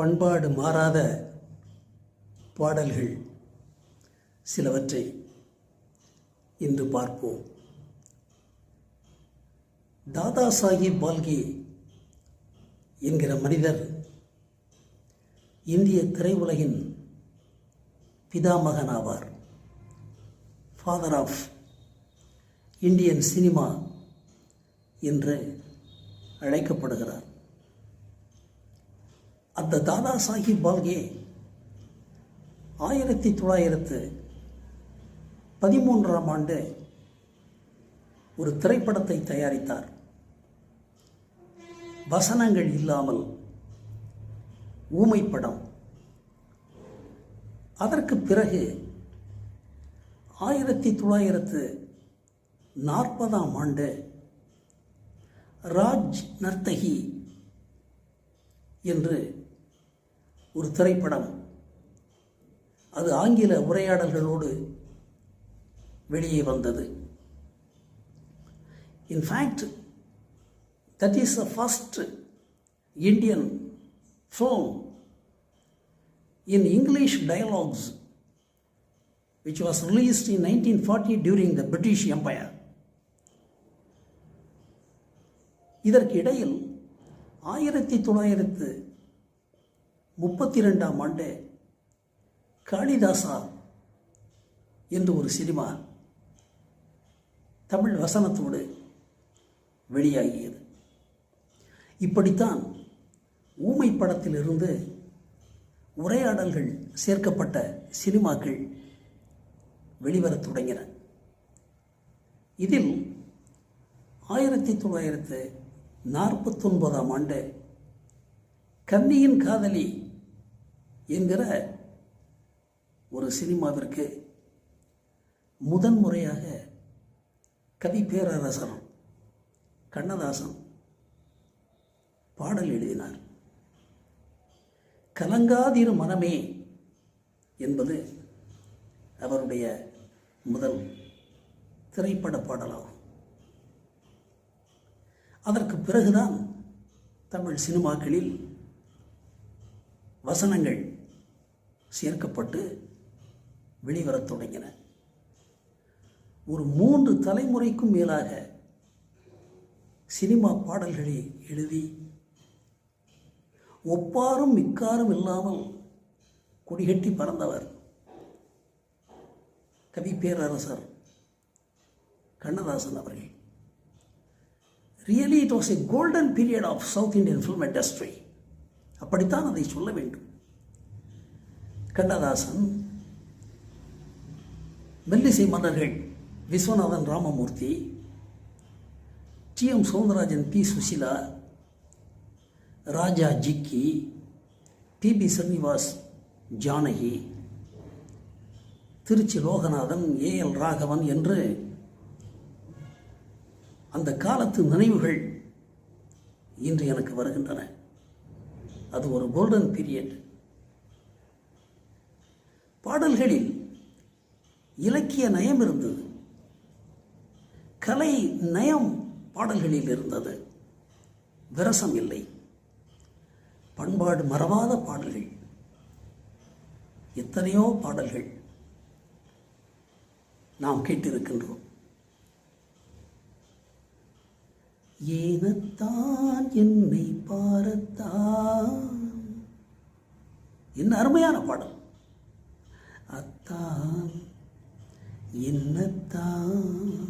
பண்பாடு மாறாத பாடல்கள் சிலவற்றை இன்று பார்ப்போம். தாதா சாஹிப் பால்கே என்கிற மனிதர் இந்திய திரையுலகின் பிதாமகன் ஆவார் ஃபாதர் ஆஃப் இந்தியன் சினிமா என்று அழைக்கப்படுகிறார். அந்த தாதா சாஹிப் பால்கே ஆயிரத்தி தொள்ளாயிரத்து பதிமூன்றாம் ஆண்டு ஒரு திரைப்படத்தை தயாரித்தார். வசனங்கள் இல்லாமல் ஊமை படம் அதற்கு பிறகு ஆயிரத்தி தொள்ளாயிரத்து நாற்பதாம் ஆண்டு ராஜ் நர்த்தகி என்று ஒரு திரைப்படம் அது ஆங்கில உரையாடல்களோடு வெளியே வந்தது in fact that is the first Indian in English dialogues which which was released in 1940 during the British Empire. இதற்கு இடையில் ஆயிரத்தி தொள்ளாயிரத்து முப்பத்தி ரெண்டாம் ஆண்டு காளிதாசா என்று ஒரு சினிமா தமிழ் வசனத்தோடு வெளியாகியது. இப்படித்தான் ஊமை படத்திலிருந்து உரையாடல்கள் சேர்க்கப்பட்ட சினிமாக்கள் வெளிவரத் தொடங்கின. இதில் ஆயிரத்தி தொள்ளாயிரத்து நாற்பத்தொன்பதாம் ஆண்டு கன்னியின் காதலி என்கிற ஒரு சினிமாவிற்கு முதன்முறையாக கவி பேரரசர் கண்ணதாசன் பாடல் எழுதினார். கலங்காதிரு மனமே என்பது அவருடைய முதல் திரைப்பட பாடலாகும். அதற்கு பிறகுதான் தமிழ் சினிமாக்களில் வசனங்கள் சேர்க்கப்பட்டு வெளிவரத் தொடங்கின. ஒரு மூன்று தலைமுறைக்கும் மேலாக சினிமா பாடல்களை எழுதி ஒப்பாரும் மிக்காரும் இல்லாமல் கொடிகட்டி பறந்தவர் கவி பேரரசர் கண்ணதாசன் அவர்கள். Really it was a golden period of South Indian film industry அப்படித்தான் அதை சொல்ல வேண்டும். கண்ணதாசன் மெல்லிசை மன்னர்கள் Viswanathan Ramamoorthy T. M. Soundararajan P. Susheela Raja Jikki P B. Srinivas Janaki Tiruchi Loganathan A. L. Raghavan என்று அந்த காலத்து நினைவுகள் இன்று எனக்கு வருகின்றன. அது ஒரு கோல்டன் பீரியட் பாடல்களில் இலக்கிய நயம் இருந்தது. கலை நயம் பாடல்களில் இருந்தது. விரசம் இல்லை. பண்பாடு மறவாத பாடல்கள். எத்தனையோ பாடல்கள் நாம் கேட்டிருக்கின்றோம். ஏனத்தான் என்னை பாரத்தான். என்ன அருமையான பாடல். என்னத்தான்?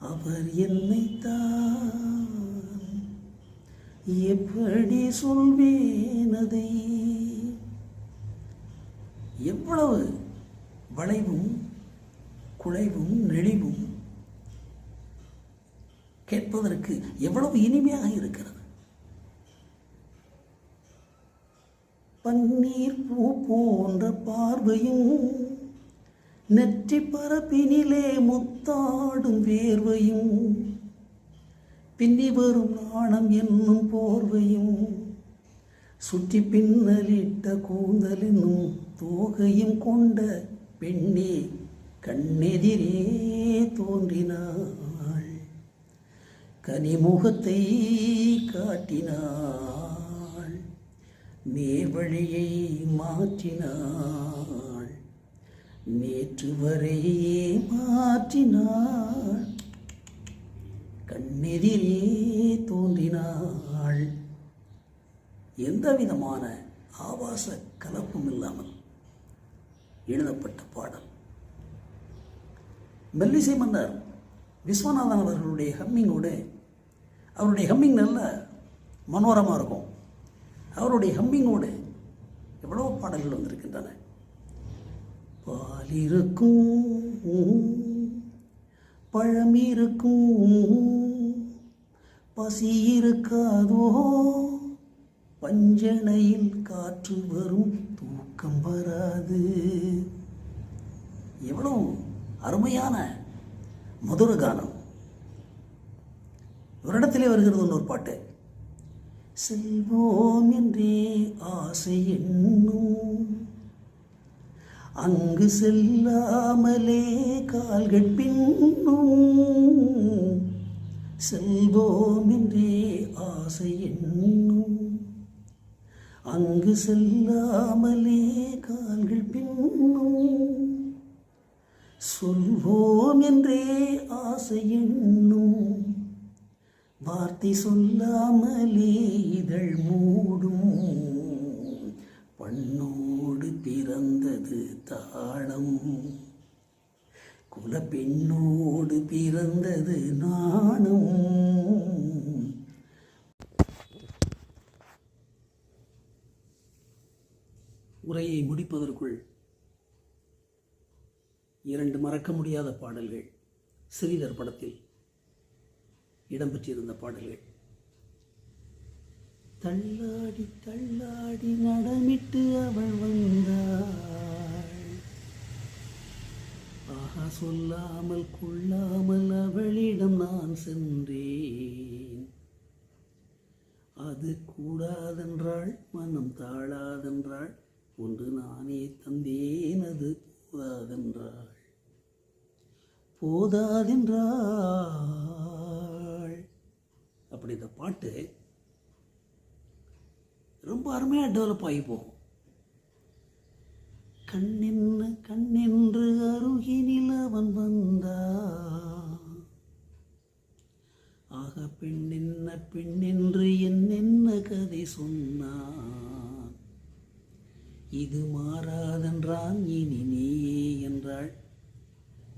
அவர் என்னைத்தான்? எப்படி சொல்வேன் அதை? எவ்வளவு வளைவும் குழைவும் நெளிவும் கேட்பதற்கு எவ்வளவு இனிமையாக இருக்கிறது? பன்னீர் பூ போன்ற பார்வையும் நெற்றி பரப்பினிலே முத்தாடும் வேர்வையும் பின்னி வரும் நாணம் என்னும் போர்வையும் சுற்றி பின்னலிட்ட கூந்தல் என்னும் தோகையும் கொண்ட பெண்ணே கண்ணெதிரே தோன்றினாள். கனிமுகத்தை காட்டினாள். மேவழியை மாற்றினாள். நேற்று வரையே மாற்றினாள். கண்ணெதிரே தோன்றினாள். எந்த விதமான ஆபாச கலப்பும் இல்லாமல் எழுதப்பட்ட பாடல். மெல்லிசை மன்னர் விஸ்வநாதன் அவர்களுடைய ஹம்மிங்கோடு அவருடைய ஹம்மிங் நல்ல மனோரமாக இருக்கும். அவருடைய ஹம்மிங்கோடு எவ்வளோ பாடல்கள் வந்திருக்கின்றன. பால் இருக்கும் பழம் இருக்கும் பசி இருக்காதோ பஞ்சனையில் காற்று வரும் தூக்கம் வராது. எவ்வளவு அருமையான மதுர கானம். இவரிடத்திலே வருகிறது இன்னொரு பாட்டு. செல்வோம் என்றே ஆசை என்னும் அங்கு செல்லாமலே கால்கள் பின்னும். செல்வோம் என்றே ஆசை என்னும். அங்கு செல்லாமலே கால்கள் பின்னும். சொல்வோம் என்றே ஆசை என்னும். வார்த்தை சொல்லாமலே இதழ் மூடும். பண்ணோடு பிறந்தது தாளம். குலப்பெண்ணோடு பிறந்தது நாணம். உரையை முடிப்பதற்குள் இரண்டு மறக்க முடியாத பாடல்கள் ஸ்ரீதர் படத்தில் இடம்பெற்றிருந்த பாடல்கள். தள்ளாடி தள்ளாடி நடமிட்டு அவள் வந்தாள். ஆஹா சொல்லாமல் கொள்ளாமல் அவளிடம் நான் சென்றேன். அது கூடாதென்றாள் மனம் தாழாதென்றாள் ஒன்று நானே தந்தேன் அது போதாதென்றாள். போதாதென்றாள். அப்படி இந்த பாட்டு ரொம்ப அருமையாக டெவலப் ஆகி போகும். கண்ணென்ன கண்ணென்று அருகினில் அவன் வந்தா ஆக பெண்ணின் பெண்ணின்று என்னென்ன கதை சொன்னான். இது மாறாதென்றான் இனி நீயே என்றாள்.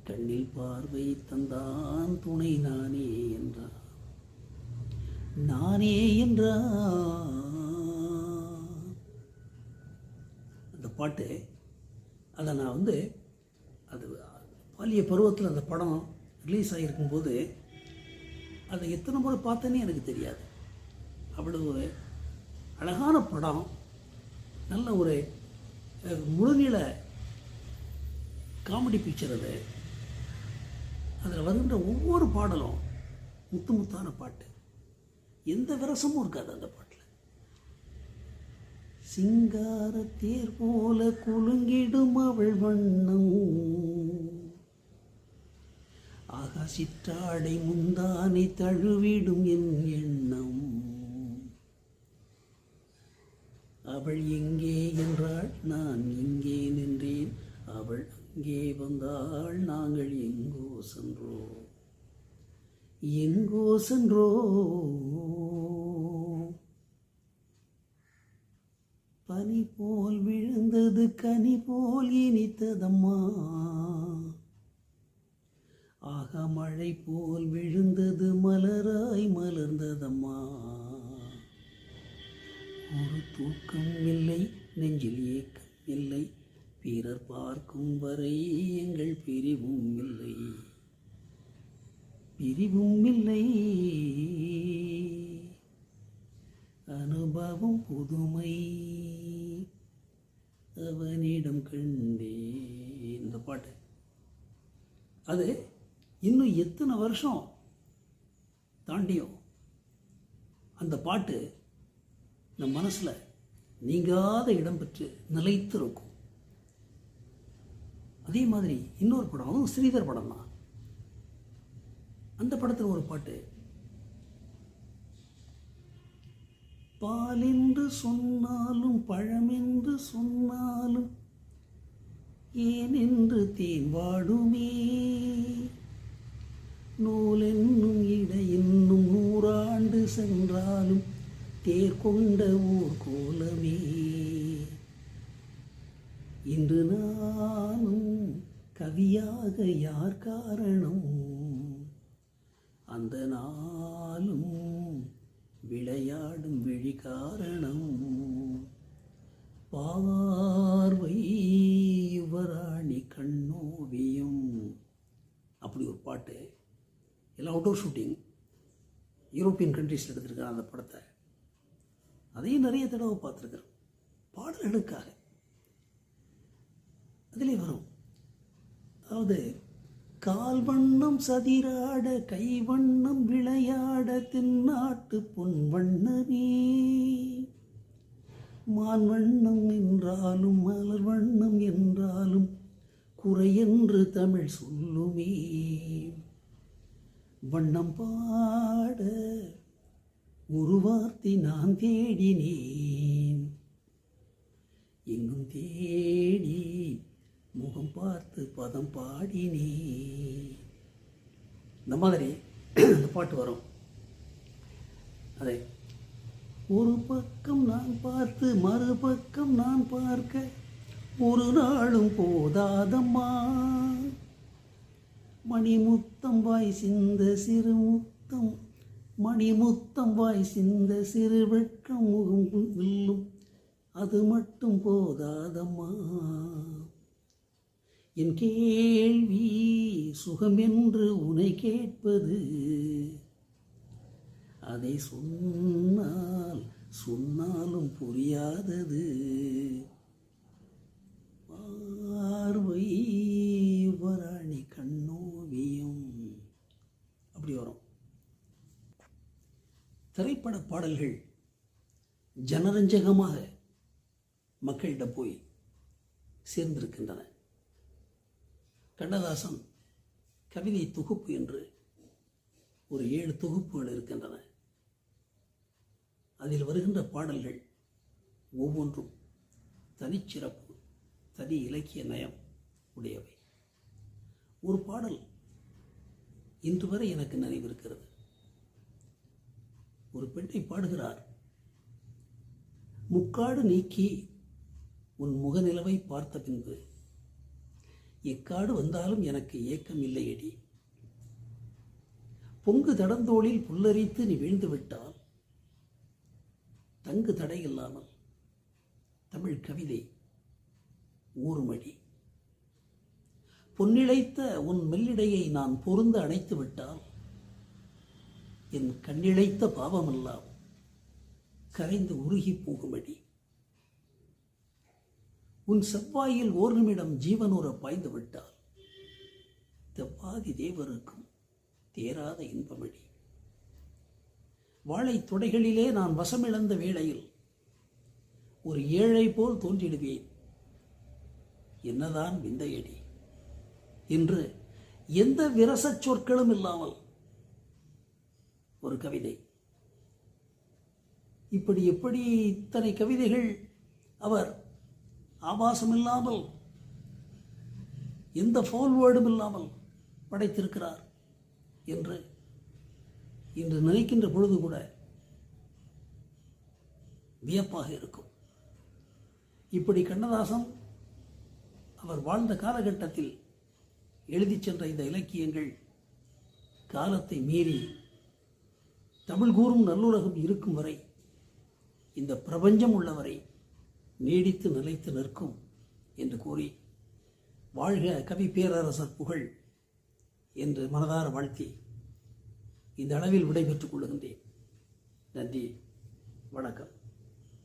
கண்ணில் பார்வை தந்தான் துணை நானே என்றான். நானே என்றான். பாட்டு. அதை நான் வந்து அது பாலிய பருவத்தில் அந்த படம் ரிலீஸ் ஆகியிருக்கும்போது அதை எத்தனை முறை பார்த்தேனே எனக்கு தெரியாது. அவ்வளவு ஒரு அழகான படம் நல்ல ஒரு அஹ், முழுநீள காமெடி பிக்சர் அது. அதில் வருகின்ற ஒவ்வொரு பாடலும் முத்து முத்தான பாட்டு. எந்த விரசமும் இருக்காது அந்த பாட்டு. சிங்கார தேர் போல குலுங்கிடும் அவள் வண்ணம். ஆகாசிற்றாடை முந்தானை தழுவிடும் என் எண்ணம். அவள் எங்கே என்றாள்? நான் இங்கே நின்றேன். அவள் அங்கே வந்தாள். நாங்கள் எங்கோ சென்றோ எங்கோ சென்றோ பனி போல் விழுந்தது கனி போல் இனித்ததம்மா. ஆக மழை போல் விழுந்தது மலராய் மலர்ந்ததம்மா. ஒரு தூக்கம் இல்லை நெஞ்சில் ஏக்கம் இல்லை பிறர் பார்க்கும் வரை எங்கள் பிரிவும் இல்லை. பிரிவும் இல்லை. அனுபவம் புதுமை. கண்டே. இந்த பாட்டு. அது இன்னும் எத்தனை வருஷம் தாண்டியும் அந்த பாட்டு நம் மனசில் நீங்காத இடம் பெற்று நிலைத்து இருக்கும் அதே மாதிரி இன்னொரு படம் அதுவும் ஸ்ரீதர் படம் தான். அந்த படத்தில் ஒரு பாட்டு. பால் என்று சொன்னாலும் பழமென்று சொன்னாலும் ஏன் என்று தேன் வாடுமே நூலென்னும் இடை இன்னும் நூறாண்டு சென்றாலும் தேர் கொண்ட ஊர் கோலமே. இன்று நானும் கவியாக யார் காரணம்? அந்த நாளும் விளையாடும் விழி காரணம். ஷூட்டிங் யூரோப்பியன் கண்ட்ரீஸில் எடுத்திருக்காங்க அந்த படத்தை. அதையும் நிறைய தடவை பார்த்துருக்குறோம். பாடல்களுக்காக அதிலே வரும். அதாவது கால் வண்ணம் சதிராட கை வண்ணம் விளையாட தென்னாட்டு பொன் வண்ணமே. மான் வண்ணம் என்றாலும் மலர் வண்ணம் என்றாலும் குறையென்று தமிழ் சொல்லுமே. வண்ணம் பாட ஒரு வார்த்தை நான் தேடினேன். எங்கும் தேடி முகம் பார்த்து பதம் பாடினே இந்த மாதிரி அந்த பாட்டு வரும். அதே ஒரு பக்கம் நான் பார்த்து மறுபக்கம் நான் பார்க்க ஒரு நாளும் போதாதம்மா. மணிமுத்தம் வாய் சிந்த சிறு முத்தம் மணிமுத்தம் வாய் சிந்த சிறு வெட்கம் முகம் வில்லும் அது மட்டும் போதாதம்மா. என் கேள்வி சுகம் என்று உனை கேட்பது. அதை சொன்னால் சொன்னாலும் புரியாதது. பார்வை வரா கண்ணோவியம் அப்படி வரும் திரைப்பட பாடல்கள் ஜனரஞ்சகமாக மக்களிடம் போய் சேர்ந்திருக்கின்றன. கண்ணதாசன் கவிதை தொகுப்பு என்று ஒரு ஏழு தொகுப்புகள் இருக்கின்றன. அதில் வருகின்ற பாடல்கள் ஒவ்வொன்றும் தனிச்சிறப்பு தனி இலக்கிய நயம் உடையவை. ஒரு பாடல் இன்று வரை எனக்கு நினைவிருக்கிறது. ஒரு பெண்ணை பாடுகிறார். முக்காடு நீக்கி உன் முகநிலவை பார்த்த பின்பு எக்காடு வந்தாலும் எனக்கு ஏக்கம் இல்லையடி. பொங்கு தடந்தோளில் புல்லரித்து நீ வீழ்ந்து விட்டால் தங்கு தடை இல்லாமல் தமிழ் கவிதை ஊர்மடி பொன்னிழைத்த உன் மெல்லிடையை நான் பொருந்து அணைத்து விட்டால் என் கண்ணிழைத்த பாவமெல்லாம் கரைந்து உருகி போகும்படி உன் செவ்வாயில் ஓர் நிமிடம் ஜீவனூர பாய்ந்து விட்டால் தெவ்வாதி தேவருக்கும் தேராத இன்பமடி. வாழை துடைகளிலே நான் வசமிழந்த வேளையில் ஒரு ஏழை போல் தோன்றிடுவேன். என்னதான் விந்தையடி. என்று எந்த விரசச் சொற்களும் இல்லாமல் ஒரு கவிதை. இப்படி எப்படி இத்தனை கவிதைகள்? அவர் ஆபாசம் இல்லாமல் எந்த ஃபோல்வேர்டும் இல்லாமல் படைத்திருக்கிறார் என்று இன்று நினைக்கின்ற பொழுது கூட வியப்பாக இருக்கும். இப்படி கண்ணதாசன் அவர் வாழ்ந்த காலகட்டத்தில் எழுதிச் சென்ற இந்த இலக்கியங்கள் காலத்தை மீறி தமிழ் கூறும் நல்லுலகம் இருக்கும் வரை இந்த பிரபஞ்சம் உள்ளவரை நீடித்து நிலைத்து நிற்கும் என்று கூறி வாழ்க கவி பேரரசர் புகழ் என்று மனதார வாழ்த்தி இந்த அளவில் விடைபெற்றுக் கொள்ளுகின்றேன். நன்றி வணக்கம்.